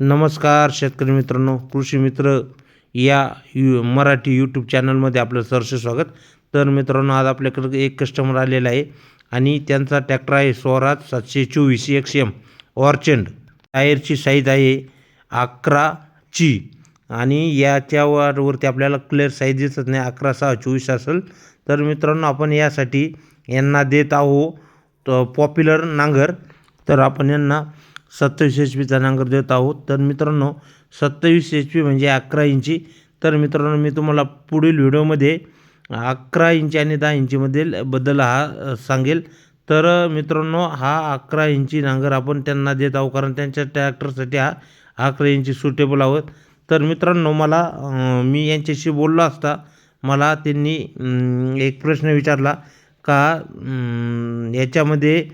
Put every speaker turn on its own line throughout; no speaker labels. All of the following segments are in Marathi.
नमस्कार शेतकरी मित्रांनो कृषी मित्र या यू मराठी यूट्यूब चॅनलमध्ये आपलं सरसे स्वागत. तर मित्रांनो आज आपल्याकडे एक कस्टमर आलेला आहे आणि त्यांचा ट्रॅक्टर आहे स्वराज सातशे चोवीस एक्स एम ऑर्चंड टायरची साईज आहे अकराची आणि याच्या वरती आपल्याला क्लिअर साईज दिसत नाही अकरा सहा चोवीस असेल. तर मित्रांनो आपण यासाठी यांना देत आहोत पॉप्युलर नांगर. तर आपण यांना सत्तावीस एच पीचा नांगर देत आहोत. तर मित्रांनो सत्तावीस एच पी म्हणजे अकरा इंची. तर मित्रांनो मी तुम्हाला पुढील व्हिडिओमध्ये अकरा इंची आणि दहा इंचीमधील बदल हा सांगेल. तर मित्रांनो हा अकरा इंची नांगर आपण त्यांना देत आहोत कारण त्यांच्या ट्रॅक्टरसाठी हा अकरा इंची सुटेबल आहोत. तर मित्रांनो मला मी यांच्याशी बोललो असता मला त्यांनी एक प्रश्न विचारला का याच्यामध्ये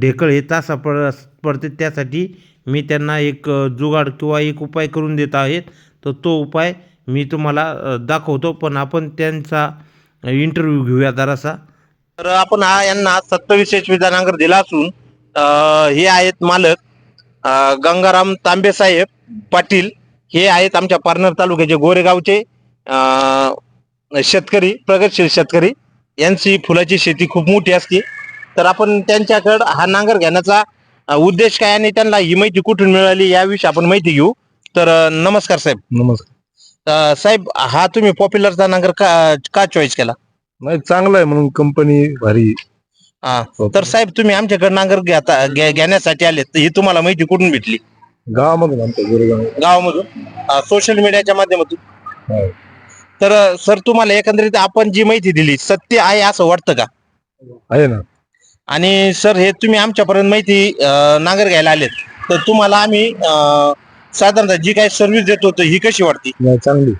ढेकळ हे तासा पड पडते. त्यासाठी मी त्यांना एक जुगाड किंवा एक उपाय करून देत आहेत. तर तो उपाय मी तुम्हाला दाखवतो. पण आपण त्यांचा इंटरव्ह्यू घेऊया जरासा. तर आपण हा यांना सत्तावीस एच दिला असून हे आहेत मालक गंगाराम तांबे साहेब पाटील. हे आहेत आमच्या पारनेर तालुक्याचे गोरेगावचे शेतकरी प्रगतशील शेतकरी. यांची फुलाची शेती खूप मोठी असते. तर आपण त्यांच्याकडं हा नांगर घेण्याचा उद्देश काय आणि त्यांना ही माहिती कुठून मिळाली याविषयी आपण माहिती घेऊ. तर नमस्कार साहेब.
नमस्कार.
अ, साहेब हा तुम्ही पॉप्युलरचा नांगर का का चॉईस केला?
नाही चांगलं आहे म्हणून कंपनी भारी
हा तर साहेब तुम्ही आमच्याकडे नांगर घेता घे- घेण्यासाठी आले तर ही तुम्हाला माहिती कुठून भेटली?
गावामधून आमच्या गोरेगाव
गावामधून? सोशल मीडियाच्या माध्यमातून?
हो.
तर सर तुम्हाला एकंदरीत आपण जी माहिती दिली सत्य आहे असं वाटतं का?
आहे ना.
आणि सर हे तुम्ही आमच्यापर्यंत माहिती अ, नांगर घ्यायला आलेत. तर तुम्हाला आम्ही अ, साधारणतः जी काही सर्व्हिस देतो तर ही कशी वाटते?
नाही चांगली.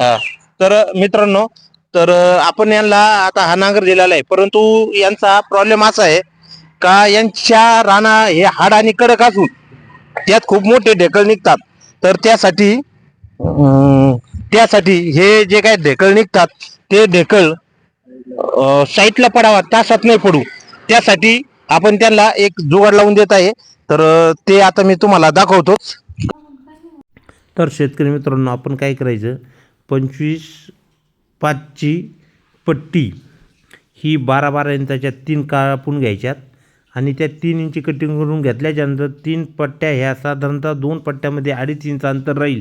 हा. तर मित्रांनो तर आपण यांना आता हा नांगर दिलेला आहे. परंतु यांचा प्रॉब्लेम असा आहे का यांच्या राणा हे हाड आणि कडक असून त्यात खूप मोठे ढेकळ निघतात. तर त्यासाठी अं, त्यासाठी हे जे काही ढेकळ निघतात ते ढेकळ साईटला पडावा तासात नाही पडू. त्यासाठी आपण त्यांना एक जुगाड लावून देत आहे. तर ते आता मी तुम्हाला दाखवतो. तर शेतकरी मित्रांनो आपण काय करायचं? पंचवीस पाचची पट्टी ही बारा बारा इंचाच्या तीन कापून घ्यायच्यात आणि त्या तीन इंची कटिंग करून घेतल्याच्यानंतर तीन पट्ट्या ह्या साधारणतः दोन पट्ट्यामध्ये अडीच इंच अंतर राहील.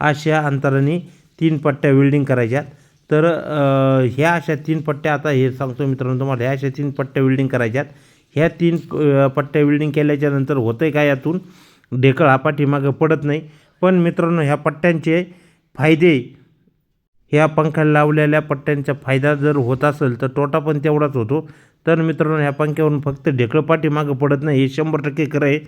अशा अंतराने तीन पट्ट्या वेल्डिंग करायच्यात. तर ह्या अशा तीन पट्ट्या आता हे सांगतो मित्रांनो तुम्हाला ह्या अशा तीन पट्ट्या वेल्डिंग करायच्यात. ह्या तीन पट्ट्या वेल्डिंग केल्याच्यानंतर होतं आहे का यातून? ढेकळ हा पाठीमागं पडत नाही. पण मित्रांनो ह्या पट्ट्यांचे फायदे ह्या पंख्याला लावलेल्या पट्ट्यांचा फायदा जर होत असेल तर तोटा पण तेवढाच होतो. तर मित्रांनो ह्या पंख्यावरून फक्त ढेकळं पाठीमागं पडत नाही हे शंभर टक्के खरं आहे.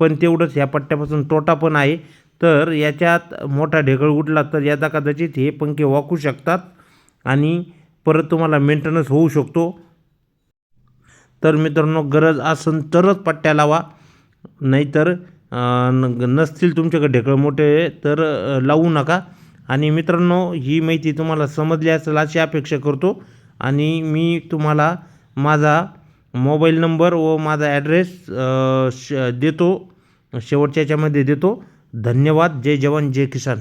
पण तेवढंच ह्या पट्ट्यापासून तोटा पण आहे. तर याच्यात मोठा ढेकळ उठला तर याचा कदाचित हे पंखे वाकू शकतात. आणि परत तुम्हाला मेंटेनन्स होऊ शकतो. तर मित्रांनो गरज असेल तरच पट्ट्या लावा. नाहीतर न- नसतील तुमच्याकडे ढेकळं मोठे तर लावू नका. आणि मित्रांनो ही माहिती तुम्हाला समजली असेल अशी अपेक्षा करतो. आणि मी तुम्हाला माझा मोबाईल नंबर व माझा ॲड्रेस श देतो. शेवटच्या याच्यामध्ये देतो. धन्यवाद. जय जवान जय किसान.